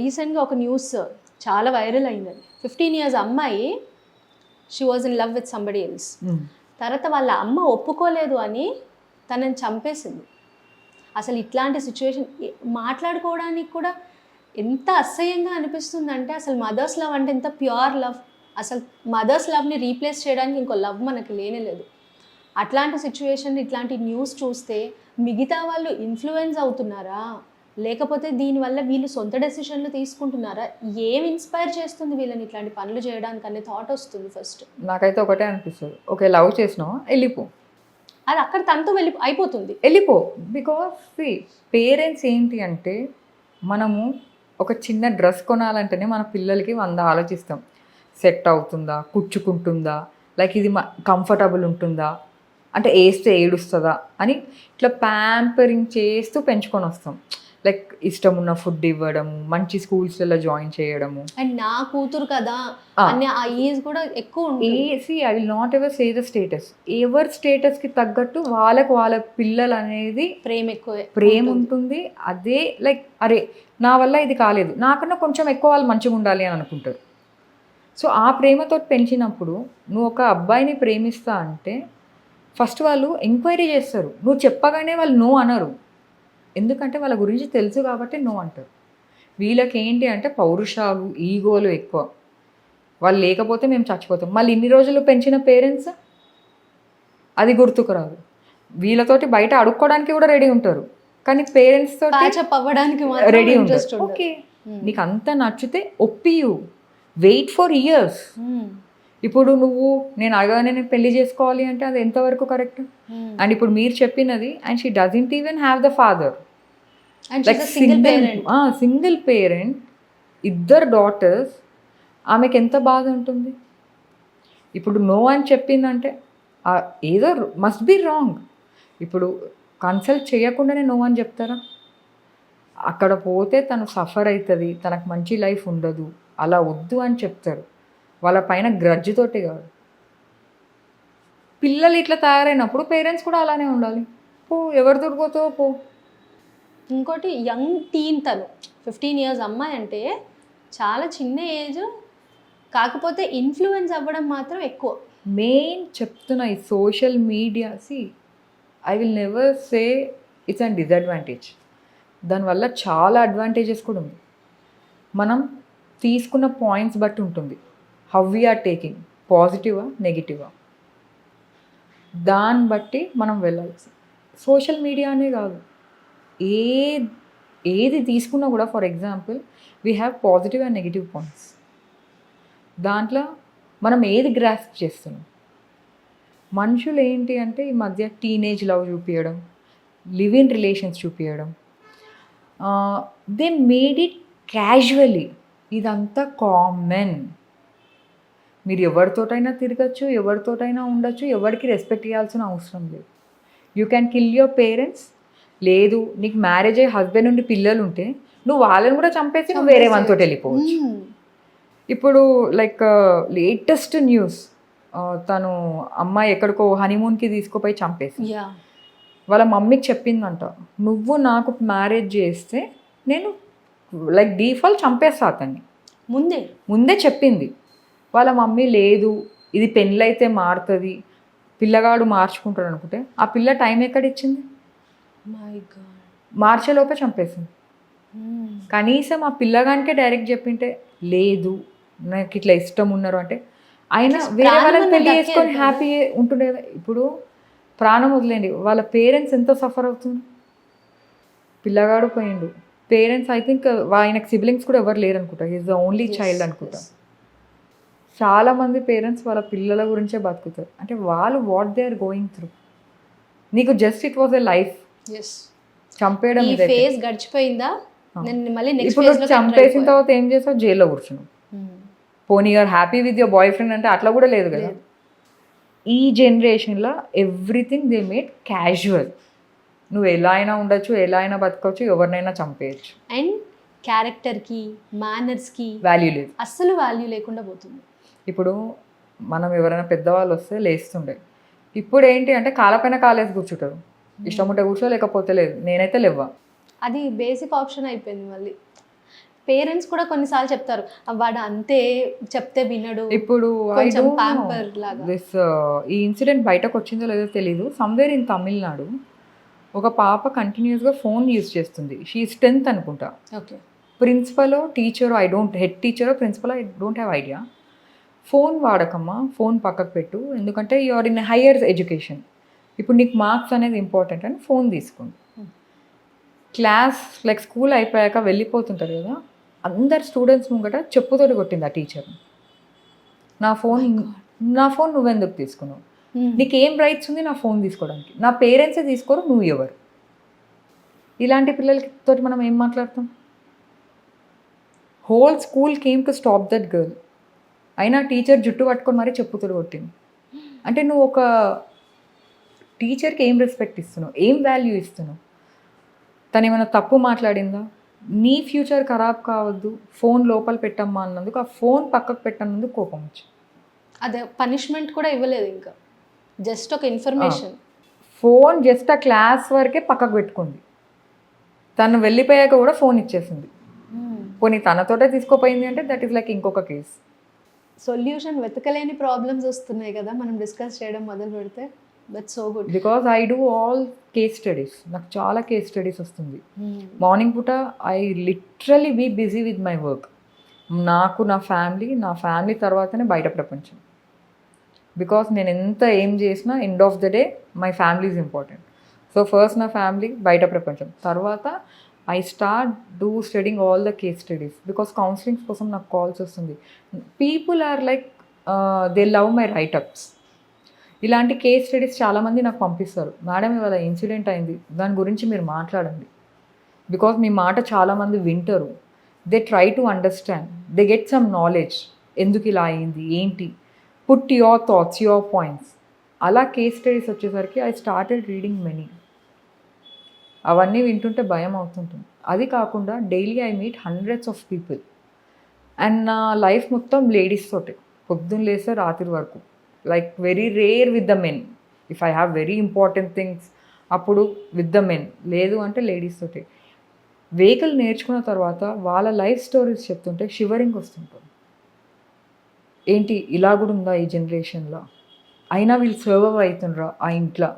రీసెంట్గా ఒక న్యూస్ చాలా వైరల్ అయింది. ఫిఫ్టీన్ ఇయర్స్ అమ్మాయి she was in love with somebody else తర్వాత వాళ్ళ అమ్మ ఒప్పుకోలేదు అని తనని చంపేసింది. అసలు ఇట్లాంటి సిచ్యువేషన్ మాట్లాడుకోవడానికి కూడా ఎంత అసహ్యంగా అనిపిస్తుందంటే అసలు మదర్స్ లవ్ అంటే ఎంత ప్యూర్ లవ్ అసలు మదర్స్ లవ్ని రీప్లేస్ చేయడానికి ఇంకో లవ్ మనకి లేనే లేదు. అట్లాంటి సిచ్యువేషన్ ఇట్లాంటి న్యూస్ చూస్తే మిగతా వాళ్ళు ఇన్ఫ్లుయెన్స్ అవుతున్నారా? లేకపోతే దీనివల్ల వీళ్ళు సొంత డెసిషన్లు తీసుకుంటున్నారా? ఏం ఇన్స్పైర్ చేస్తుంది వీళ్ళని ఇట్లాంటి పనులు చేయడానికి అనే థాట్ వస్తుంది ఫస్ట్ నాకైతే ఒకటే అనిపిస్తుంది. ఓకే లవ్ చేసినావా? వెళ్ళిపో. అది అక్కడ తనతో వెళ్ళి అయిపోతుంది. వెళ్ళిపో. బికాస్ పేరెంట్స్ ఏంటి అంటే మనము ఒక చిన్న డ్రెస్ కొనాలంటేనే మన పిల్లలకి వంద ఆలోచిస్తాం. సెట్ అవుతుందా? కుచ్చుకుంటుందా? లైక్ ఇది కంఫర్టబుల్ ఉంటుందా? అంటే వేస్తే ఏడుస్తుందా? అని ఇట్లా ప్యాంపరింగ్ చేస్తూ పెంచుకొని వస్తాం. లైక్ ఇష్టం ఉన్న ఫుడ్ ఇవ్వడము మంచి స్కూల్స్లలో జాయిన్ చేయడము. అండ్ నా కూతురు కదా ఆ. అనే ఆ ఏజ్ కూడా ఎక్కువ ఉంటుంది. ఏసి I will not ever say the status ఎవరి స్టేటస్కి తగ్గట్టు వాళ్ళకు వాళ్ళ పిల్లలు అనేది ప్రేమ ఎక్కువ ప్రేమ ఉంటుంది. అదే లైక్ అరే నా వల్ల ఇది కాలేదు. నాకన్నా కొంచెం ఎక్కువ వాళ్ళు మంచిగా ఉండాలి అని అనుకుంటారు. సో ఆ ప్రేమతో పెంచినప్పుడు నువ్వు ఒక అబ్బాయిని ప్రేమిస్తా అంటే ఫస్ట్ వాళ్ళు ఎంక్వైరీ చేస్తారు. నువ్వు చెప్పగానే వాళ్ళు నో అనరు. ఎందుకంటే వాళ్ళ గురించి తెలుసు కాబట్టి నో అంటారు. వీళ్ళకి ఏంటి అంటే పౌరుషాలు ఈగోలు ఎక్కువ. వాళ్ళు లేకపోతే మేము చచ్చిపోతాం. మళ్ళీ ఇన్ని రోజులు పెంచిన పేరెంట్స్? అది గుర్తుకు రాదు. వీళ్ళతోటి బయట అడుక్కోవడానికి కూడా రెడీ ఉంటారు. కానీ పేరెంట్స్ అవ్వడానికి రెడీ ఉంటారు ఓకే. నీకు అంత నచ్చితే ఒప్పియు. Wait for years. ఇప్పుడు నువ్వు నేను అడగానే నేను పెళ్ళి చేసుకోవాలి అంటే అది ఎంతవరకు కరెక్ట్? అండ్ ఇప్పుడు మీరు చెప్పినది and she doesn't even have the father and like single parent single parent ఇద్దరు డాటర్స్ ఆమెకి ఎంత బాధ ఉంటుంది? ఇప్పుడు నో అని చెప్పిందంటే ఏదో మస్ట్ బి రాంగ్ ఇప్పుడు కన్సల్ట్ చేయకుండానే నో అని చెప్తారా? అక్కడ పోతే తను సఫర్ అవుతుంది తనకు మంచి లైఫ్ ఉండదు అలా వద్దు అని చెప్తారు. వాళ్ళ పైన గ్రడ్జ్ తోటి కాదు. పిల్లలు ఇట్లా తయారైనప్పుడు పేరెంట్స్ కూడా అలానే ఉండాలి. పో ఎవరు దొరికిపోతావో పో. ఇంకోటి యంగ్ టీన్ తను. ఫిఫ్టీన్ ఇయర్స్ అమ్మాయి అంటే చాలా చిన్న ఏజ్ కాకపోతే ఇన్ఫ్లుయెన్స్ అవ్వడం మాత్రం ఎక్కువ. మెయిన్ చెప్తున్న ఈ social media see I will never say it's and disadvantage దానివల్ల చాలా అడ్వాంటేజెస్ కూడా ఉంది. మనం తీసుకున్న పాయింట్స్ బట్టి ఉంటుంది. హౌ వీఆర్ టేకింగ్ పాజిటివా నెగిటివా దాన్ని బట్టి మనం వెళ్ళాల్సి. సోషల్ మీడియా అనే కాదు. ఏ ఏది తీసుకున్నా కూడా for example we have positive and negative points దాంట్లో మనం ఏది గ్రాస్ప్ చేస్తున్నాం? మనుషులు ఏంటి అంటే ఈ మధ్య టీనేజ్ లవ్ చూపించడం లివ్ ఇన్ రిలేషన్స్ చూపించడం దే మేడ్ ఇట్ క్యాజువలీ ఇదంతా కామన్ మీరు ఎవరితోటైనా తిరగచ్చు ఎవరితోటైనా ఉండొచ్చు ఎవరికి రెస్పెక్ట్ ఇవ్వాల్సిన అవసరం లేదు. You can kill your parents లేదు నీకు మ్యారేజ్ అయ్యే హస్బెండ్ నుండి పిల్లలు ఉంటే నువ్వు వాళ్ళని కూడా చంపేసి నువ్వు వేరే మనతో వెళ్ళిపోవచ్చు. ఇప్పుడు లైక్ లేటెస్ట్ న్యూస్ తను అమ్మాయి ఎక్కడికో హనీమూన్కి తీసుకుపోయి చంపేసి వాళ్ళ మమ్మీకి చెప్పిందంట నువ్వు నాకు మ్యారేజ్ చేస్తే నేను లైక్ డీఫాల్ట్ చంపేస్తా అతన్ని. ముందే? ముందే చెప్పింది. వాళ్ళ మమ్మీ లేదు ఇది పెళ్ళైతే మారుతుంది పిల్లగాడు మార్చుకుంటాడు అనుకుంటే ఆ పిల్ల టైం ఎక్కడ ఇచ్చింది మార్చేలోపే చంపేసింది. కనీసం ఆ పిల్లగానికే డైరెక్ట్ చెప్పింటే లేదు నాకు ఇట్లా ఇష్టం ఉన్నారు అంటే ఆయన వేరే పెళ్ళి చేసుకొని. హ్యాపీ ఉంటుండే కదా. ఇప్పుడు ప్రాణం వదిలేండి. వాళ్ళ పేరెంట్స్ ఎంతో సఫర్ అవుతుంది. పిల్లగాడు పోయిండు. పేరెంట్స్ ఐ థింక్ ఆయనకు సిబ్లింగ్స్ కూడా ఎవరు లేరు అనుకుంటా ఈజ్ ద ఓన్లీ చైల్డ్ అనుకుంటా. చాలా మంది పేరెంట్స్ వాళ్ళ పిల్లల గురించే బతుకుతారు. అంటే వాళ్ళు what they are going through నీకు just it was a life చంపేయడం ఈ. ఫేజ్ గడిచిపోయిందా? నేను మళ్ళీ నెక్స్ట్ ఇప్పుడు చంపేసిన తర్వాత ఏం చేసావు? జైల్లో కూర్చున్నావు. పోనీ you're happy with your boyfriend అంటే అట్లా కూడా లేదు కదా? ఈ జనరేషన్లో ఎవ్రీథింగ్ దే మేడ్ క్యాజువల్ నువ్వు ఎలా అయినా ఉండొచ్చు ఎలా అయినా బతకవచ్చు ఎవరినైనా చంపేయచ్చు. అండ్ క్యారెక్టర్కి మేనర్స్కి వాల్యూ లేదు. అస్సలు వాల్యూ లేకుండా పోతుంది. ఇప్పుడు మనం ఎవరైనా పెద్దవాళ్ళు వస్తే లేస్తుండే. ఇప్పుడు ఏంటి అంటే కాలపైన కాలేసి కూర్చుంటారు. ఇష్టం ఉంటే కూర్చో లేకపోతే లేదు. నేనైతే లేవ్వా. అది బేసిక్ ఆప్షన్ అయిపోయింది మళ్ళీ. పేరెంట్స్ కూడా కొన్నిసార్లు చెప్తారు "ఆ, వాడు అంతే చెప్తే వినడు. ఇప్పుడు. దిస్ ఈ ఇన్సిడెంట్ బయటకు వచ్చిందో లేదో తెలీదు. సమ్వేర్ ఇన్ తమిళనాడు ఒక పాప కంటిన్యూస్గా ఫోన్ యూజ్ చేస్తుంది. షీ టెన్త్ అనుకుంటా. Okay principal teacher I don't head teacher principal I don't have idea phone వాడకమ్మా phone పక్కకు పెట్టు. ఎందుకంటే you are in higher education ఇప్పుడు నీకు మార్క్స్ అనేది ఇంపార్టెంట్ అని ఫోన్ తీసుకోండి క్లాస్ లైక్ స్కూల్ అయిపోయాక వెళ్ళిపోతుంటారు కదా అందరు స్టూడెంట్స్ ముంగట చెప్పుతోటి కొట్టింది ఆ టీచర్ నా. ఫోన్ నా ఫోన్ నువ్వెందుకు తీసుకున్నావు? నీకు ఏం రైట్స్ ఉంది నా ఫోన్ తీసుకోవడానికి? నా పేరెంట్సే తీసుకోరు నువ్వు ఎవరు? ఇలాంటి పిల్లలతో మనం ఏం మాట్లాడతాం? Whole school came to stop that girl అయినా టీచర్ జుట్టు పట్టుకొని మరీ చెప్పుతుడు కొట్టింది. అంటే నువ్వు ఒక టీచర్కి ఏం రెస్పెక్ట్ ఇస్తున్నావు? ఏం వాల్యూ ఇస్తున్నావు? తను ఏమైనా తప్పు మాట్లాడిందా? నీ ఫ్యూచర్ ఖరాబ్ కావద్దు ఫోన్ లోపల పెట్టమ్మా అన్నందుకు ఆ ఫోన్ పక్కకు పెట్టన్నందుకు కోపం వచ్చింది అదే పనిష్మెంట్ కూడా ఇవ్వలేదు ఇంకా. జస్ట్ ఒక ఇన్ఫర్మేషన్ ఫోన్ జస్ట్ ఆ క్లాస్ వరకే పక్కకు పెట్టుకుంది. తను వెళ్ళిపోయాక కూడా ఫోన్ ఇచ్చేసింది. పోనీ తనతోటే తీసుకోపోయింది అంటే దట్ ఈస్ లైక్ ఇంకొక కేస్ సొల్యూషన్ వెతకలేని ప్రాబ్లమ్స్ వస్తున్నాయి కదా మనం డిస్కస్ చేయడం మొదలు పెడితే. That so good because I do all case studies నాకు చాలా కేస్ స్టడీస్ వస్తుంది. మార్నింగ్ పూట I literally be busy with my work నాకు నా ఫ్యామిలీ నా ఫ్యామిలీ తర్వాతనే బయట ప్రపంచం. బికాస్ నేను ఎంత ఏం చేసినా end of the day my family is important so first నా ఫ్యామిలీ బయట ప్రపంచం. తర్వాత I start do studying all the case studies because counsellings కోసం నాకు కాల్స్ వస్తుంది. People are like they love my writeups ఇలాంటి కేస్ స్టడీస్ చాలామంది నాకు పంపిస్తారు. మేడం ఇవాళ ఇన్సిడెంట్ అయింది. దాని గురించి మీరు మాట్లాడండి. బికాస్ మీ మాట చాలామంది వింటారు. They try to understand they get some knowledge ఎందుకు ఇలా అయింది? ఏంటి? Put your thoughts your points అలా కేస్ స్టడీస్ వచ్చేసరికి ఐ స్టార్టెడ్ రీడింగ్ మెనీ అవన్నీ వింటుంటే భయం అవుతుంటుంది. అది కాకుండా daily I meet hundreds of people. And నా లైఫ్ మొత్తం లేడీస్ తోటే. పొద్దున్న లేస్తే రాత్రి వరకు. Like very rare with the men. If I have very important things అప్పుడు విత్ ద మెన్. లేదు అంటే లేడీస్ తోటే. వెహికల్ నేర్చుకున్న తర్వాత వాళ్ళ లైఫ్ స్టోరీస్ చెప్తుంటే షివరింగ్ వస్తుంటుంది. ఏంటి? ఇలా కూడా ఉందా ఈ జనరేషన్లో? అయినా వీళ్ళు సర్వ్ అవుతుండ్రా ఆ ఇంట్లో?